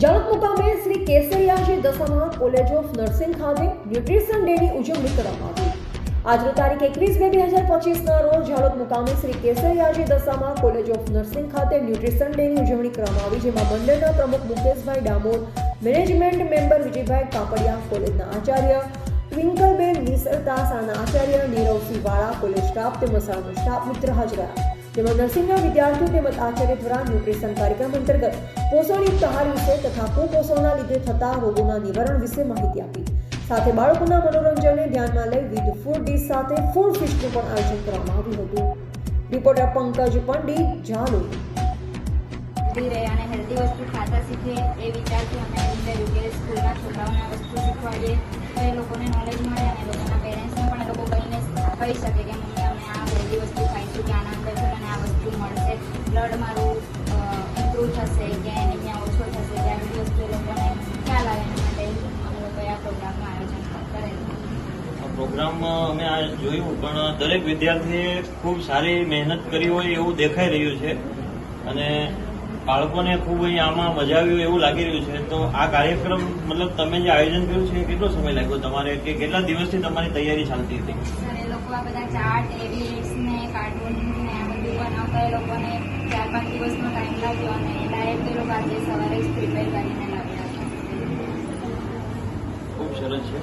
જળક મુકામે Shri Kesariyaji Dasama college of nursing ખાતે nutrition ડેની ઉજવણી કરવામાં આવી. આજનો તારીખ એકવીસ બે બે હજાર પચીસના રોજ જાણત મુકામે Shri Kesariyaji Dasama college of nursing ખાતે ન્યુટ્રિશન ડેની ઉજવણી કરવામાં આવી, જેમાં મંડળના પ્રમુખ મુકેશભાઈ ડામોર મેનેજમેન્ટ મેમ્બર વિજયભાઈ કાપડિયા, કોલેજના આચાર્ય ટ્વિંકલબેન નિસરતા, શાળાના આચાર્ય નીરવસિંહ વાળા, કોલેજ સ્ટાફ તેમજ શાળાનો સ્ટાફ મિત્ર હાજર રહ્યા. જેમાં નર્સિંગના વિદ્યાર્થીઓ તેમજ આચાર્ય દ્વારા ન્યુટ્રિશન કાર્યક્રમ અંતર્ગત પોષણયુક્ત આહાર વિશે તથા કુપોષણના લીધે થતા રોગોના નિવારણ વિશે માહિતી આપી. સાથે બાળકોના મનોરંજનને ધ્યાનમાં લઈ વિવિધ ફૂડ ડીશ સાથે ફૂડ ફિસ્ટનું પણ આયોજન કરવામાં આવ્યું હતું. રિપોર્ટર પંકજ પંડી, ઝાલોદ. હેલ્ધી રહે અને હેલ્ધી વસ્તુ ખાતા શીખે એ વિચારથી અમે વિચાર્યું કે સ્કૂલમાં છોકરાઓને વસ્તુ શીખવાડીએ. તો એ લોકોને નોલેજ મળે અને લોકોના પેરેન્ટ્સને પણ એ લોકો કહીને કહી શકે. બ્લડ મારું ઇમ્પ્રૂવ થશે કે એનિમિયા ઓછો થશે કે આવી એ લોકોને ખ્યાલ આવે એના માટે અમે લોકોએ આ પ્રોગ્રામનું આયોજન કરેલું. પ્રોગ્રામમાં અમે આ જોયું પણ દરેક વિદ્યાર્થીએ ખૂબ સારી મહેનત કરી હોય એવું દેખાઈ રહ્યું છે. અને બાળકોને ખૂબ અહીં આમાં મજા આવ્યું એવું લાગી રહ્યું છે. તો આ કાર્યક્રમ મતલબ તમે જે આયોજન કર્યું છે એ કેટલો સમય લાગ્યો તમારે? કે કેટલા દિવસથી તમારી તૈયારી ચાલતી હતી? લોકો આ બધા ચાર્ટ એવિએટ્સ ને કાર્ટૂન ને આ બધું બનાવતા એ લોકોને ચાર પાંચ દિવસનો ટાઈમ લાગ્યો અને ડાયરેક્ટ એ લોકો આજે સવારે જ પ્રિપેર કરીને લાવ્યા ખૂબ સરસ છે.